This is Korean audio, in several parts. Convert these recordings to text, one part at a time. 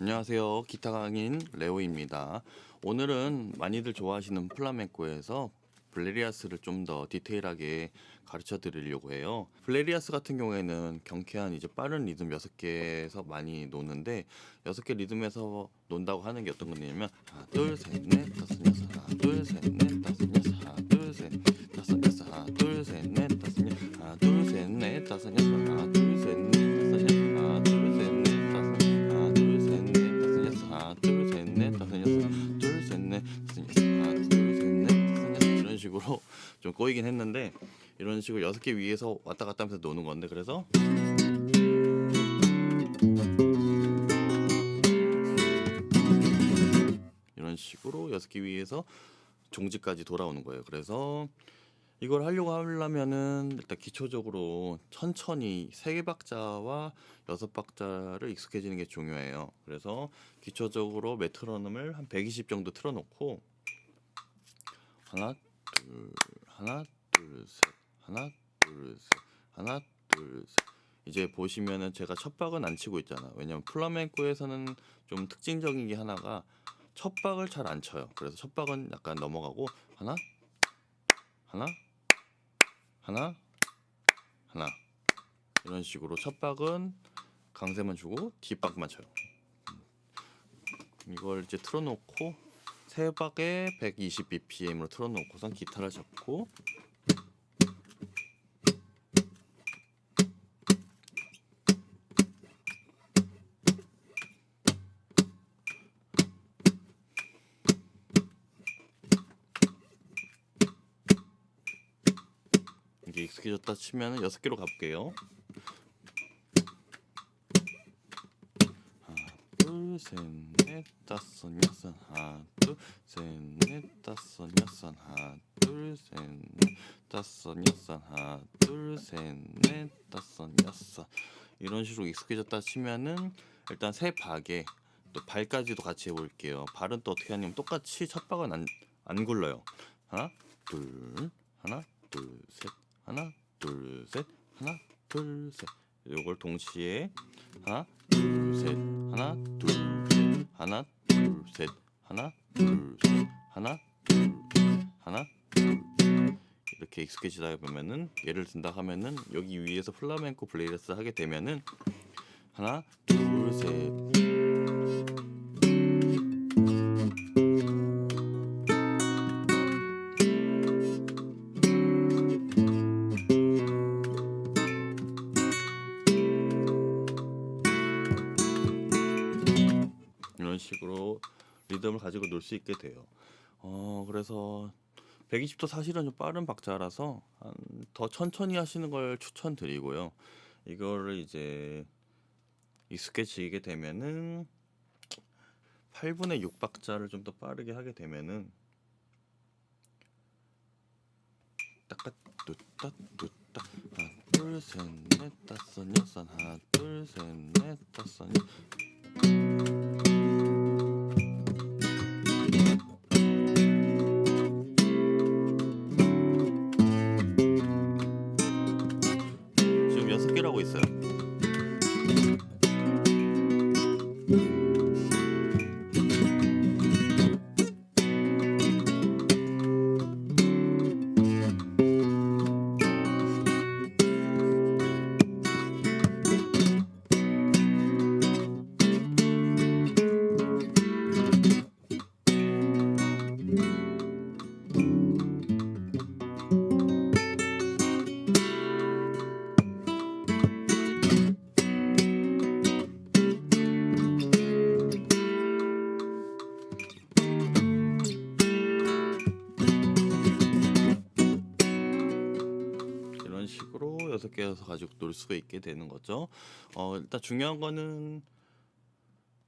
안녕하세요. 기타 강인 레오입니다. 오늘은 많이들 좋아하시는 플라멩코에서 블레리아스를 좀 더 디테일하게 가르쳐 드리려고 해요. 블레리아스 같은 경우에는 경쾌한 이제 빠른 리듬 6개에서 많이 노는데 6개 리듬에서 논다고 하는 게 어떤 거냐면 하나 둘 셋 넷 다섯 여섯 하나 둘 셋 넷 다섯 여섯 좀 꼬이긴 했는데 이런 식으로 여섯 개 위에서 왔다 갔다 하면서 노는 건데 그래서 이런 식으로 여섯 개 위에서 종지까지 돌아오는 거예요. 그래서 이걸 하려고 하려면은 일단 기초적으로 천천히 세개 박자와 여섯 박자를 익숙해지는 게 중요해요. 그래서 기초적으로 메트로놈을 한 120 정도 틀어놓고 하나 둘 하나 둘 셋 하나 둘 셋 하나 둘 셋 이제 보시면은 제가 첫 박은 안 치고 있잖아. 왜냐면 플라멩코에서는 좀 특징적인 게 하나가 첫 박을 잘 안 쳐요. 그래서 첫 박은 약간 넘어가고 하나 하나 하나 하나 이런 식으로 첫 박은 강세만 주고 뒷박만 쳐요. 음. 이걸 이제 틀어놓고 세 박에 120 bpm으로 틀어놓고선 기타를 잡고 이게 익숙해졌다 치면은 여섯 개로 가볼게요. 셋, 넷, 다섯, 여섯. 하나, 둘, 셋, 넷, 다섯, 여섯. 하나, 둘, 셋, 넷, 다섯, 여섯. 하나, 둘, 셋, 넷, 다섯, 여섯. 이런 식으로 익숙해졌다 치면은 일단 세 박에 또 발까지도 같이 해볼게요. 발은 또 어떻게 하냐면 똑같이 첫 박은 안, 안 굴러요. 하나, 둘, 하나, 둘, 셋, 하나, 둘, 셋, 하나, 둘, 셋. 요걸 동시에 하나, 둘, 셋, 하나, 둘, 셋, 하나, 둘, 셋, 하나, 둘, 셋, 하나, 둘, 셋, 하나, 둘. 이렇게 익숙해지다 보면은 예를 든다 하면은 여기 위에서 플라멩코 블레이러스 하게 되면은 하나, 둘, 셋, 이런 식으로 리듬을 가지고 놀 수 있게 돼요. 어 그래서 120도 사실은 좀 빠른 박자라서 한더 천천히 하시는 걸 추천드리고요. 이거를 이제 익숙해지게 되면은 8분의 6 박자를 좀 더 빠르게 하게 되면은 따까 뚜따 뚜따 하나 둘셋넷 다섯 여섯 하나 둘셋넷 다섯 6개라고 있어요. 여섯 개여서 가지고 놀 수가 있게 되는 거죠. 어, 일단 중요한 거는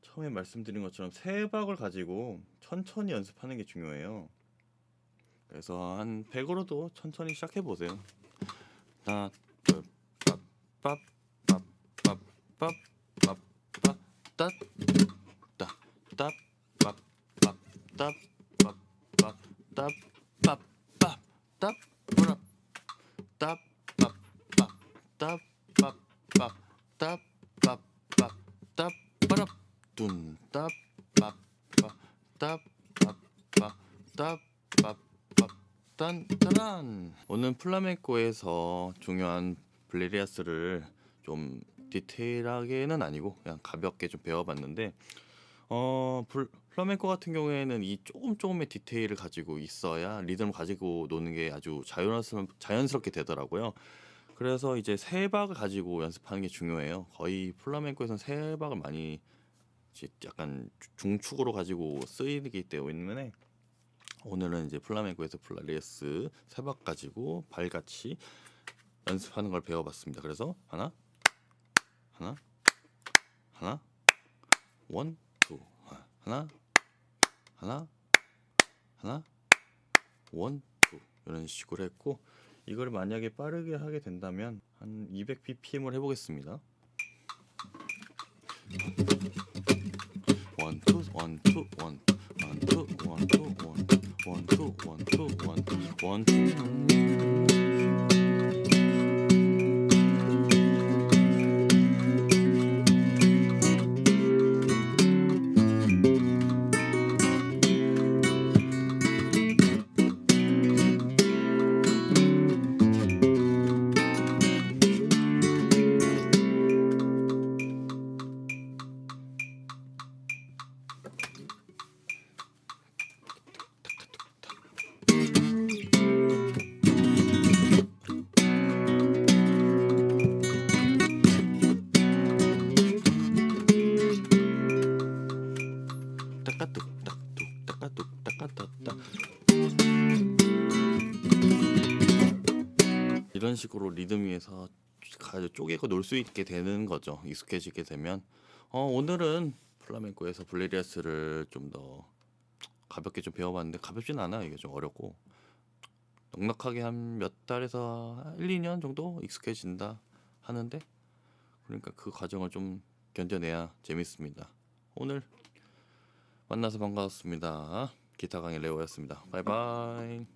처음에 말씀드린 것처럼 세 박을 가지고 천천히 연습하는 게 중요해요. 그래서 한 100으로도 천천히 시작해 보세요. 하나, 둘, 밥, 밥, 밥, 밥, 밥, 밥, 밥, 따, 따, 따, 밥, 밥, 따, 밥, 밥, 따, 딴따란 오늘 플라멩코에서 중요한 블레리아스를 좀 디테일하게는 아니고 그냥 가볍게 좀 배워봤는데 어 블- 플라멩코 같은 경우에는 이 조금 조금의 디테일을 가지고 있어야 리듬을 가지고 노는 게 아주 자연스럽, 자연스럽게 되더라고요. 그래서 이제 세 박을 가지고 연습하는 게 중요해요. 거의 플라멩코에서는 세 박을 많이 약간 주- 중축으로 가지고 쓰이기 때문에 오늘은 이제 플라멩코에서 플라리에스 세 박 가지고 발같이 연습하는 걸 배워봤습니다. 그래서 하나, 하나, 하나, 원, 투, 하나, 하나, 하나, 원, 투 이런 식으로 했고 이걸 만약에 빠르게 하게 된다면 한 200bpm을 해보겠습니다. 원, 투, 원, 투, 원, 이런 식으로 리듬 위에서 쪼개고 놀 수 있게 되는 거죠. 익숙해지게 되면 어, 오늘은 플라멩코에서 블레리아스를 좀 더 가볍게 좀 배워봤는데 가볍진 않아 이게 좀 어렵고 넉넉하게 한 몇 달에서 1, 2년 정도 익숙해진다 하는데 그러니까 그 과정을 좀 견뎌내야 재밌습니다. 오늘 만나서 반가웠습니다. 기타 강의 레오였습니다. 바이바이.